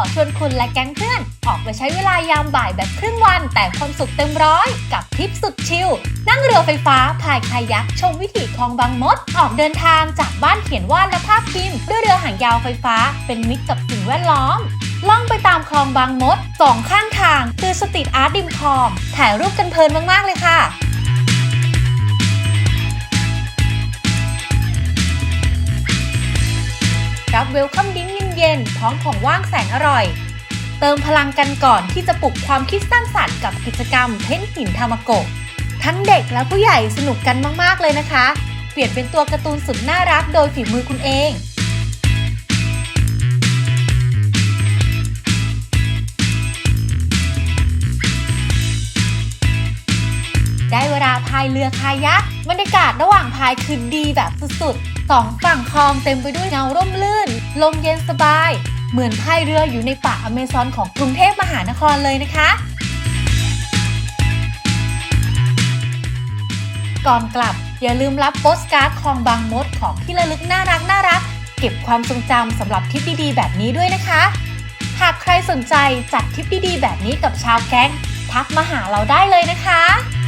อชวนคุณและแก๊งเพื่อน ออกไปใช้เวลายามบ่ายแบบครึ่งวันแต่ความสุขเต็มร้อย กับทริปสุดชิล นั่งเรือไฟฟ้าพายคายักชมวิถีคลองบางมด ออกเดินทางจากบ้านเขียนวาดและภาพพิมพ์ ด้วยเรือหางยาวไฟฟ้า เป็นมิตรกับสิ่งแวดล้อมล่องไปตามคลองบางมดสองข้างทาง คือสตรีทอาร์ตริมคลอง ถ่ายรูปกันเพลินมาก ๆ เลยค่ะ รับเวลคัมดิ้ง เย็นพร้อมของว่างแสนอร่อย เติมพลังกันก่อนที่จะปลุกความคิดสร้างสรรค์กับกิจกรรมเพ้นหินทามาโกะทั้งเด็กและผู้ใหญ่สนุกกันมากๆเลยนะคะ เปลี่ยนเป็นตัวการ์ตูนสุดน่ารักโดยฝีมือคุณเองได้เวลาพายเรือคายักบรรยากาศระหว่างพายคือดีแบบสุดๆสองฝั่งคลองเต็มไปด้วยเงาร่มรื่น ลมเย็นสบาย เหมือนพายเรืออยู่ในป่าอเมซอนของกรุงเทพมหานครเลยนะคะ ก่อนกลับอย่าลืมรับโปสการ์ดคลองบางมดของที่ระลึกน่ารักน่ารัก เก็บความทรงจำสำหรับทริปดีๆแบบนี้ด้วยนะคะ หากใครสนใจจัดทริปดีๆแบบนี้กับชาวแก๊งทักมาหาเราได้เลยนะคะ